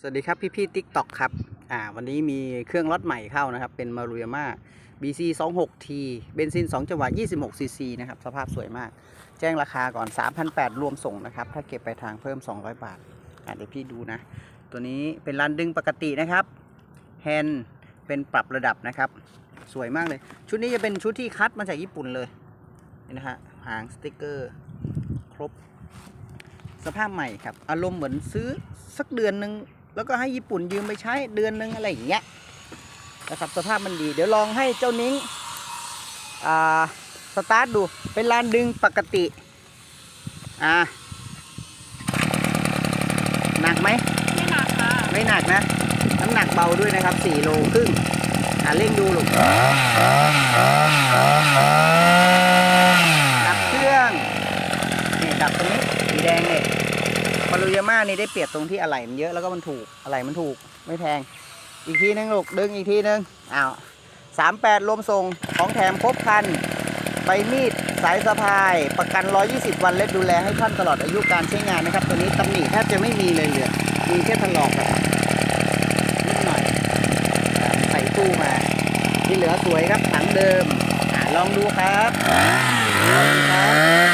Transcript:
สวัสดีครับ พี่พี่ติ๊กต็อกครับ อ่า วันนี้มีเครื่องรถใหม่เข้านะครับ เป็นมา r ุยาม่า BC 2 6 T เบนซิน 2 จังหวะ 26 cc นะครับ สภาพสวยมาก แจ้งราคาก่อน 3,800 รวมส่งนะครับ ถ้าเก็บไปทางเพิ่ม 200 บาท อ่าเดี๋ยวพี่ดูนะ ตัวนี้เป็นรันดึงปกตินะครับ แฮนด์เป็นปรับระดับนะครับ สวยมากเลย ชุดนี้จะเป็นชุดที่คัดมาจากญี่ปุ่นเลยนี่นะฮะ หางสติกเกอร์ ครบ สภาพใหม่ครับ อารมณ์เหมือนซื้อสักเดือนหนึ่ง แล้วก็ให้ญี่ปุ่นยืมไปใช้เดือนหนึ่งอะไรอย่างเงี้ยนะครับสภาพมันดี เดี๋ยวลองให้เจ้านิ้งอ่าสตาร์ทดูเป็นลานดึงปกติอ่าหนักไหมไม่หนักค่ะไม่หนักนะ น้ำหนักเบาด้วยนะครับ4โลครึ่งอ่าเร่งดูลูกดับเครื่องนี่ดับตรงนี้สีแดงเนี่ย มารุยาม่านี่ได้เปรียบตรงที่อะไหล่มันเยอะแล้วก็มันถูกอะไหล่มันถูกไม่แพง อีกทีนึงลูกดึงอีกทีนึงอ้าวสามแปดรวมส่งของแถมครบคันใบมีดสายสะพาย ประกัน 120 วันและดูแลให้ท่านตลอดอายุการใช้งานนะครับ ตัวนี้ตำหนิแทบจะไม่มีเลยเหลือมีแค่ถลอกครับนิดหน่อยใส่ตู้มา ที่เหลือสวยครับถังเดิมอาลองดูครับลองดูครับ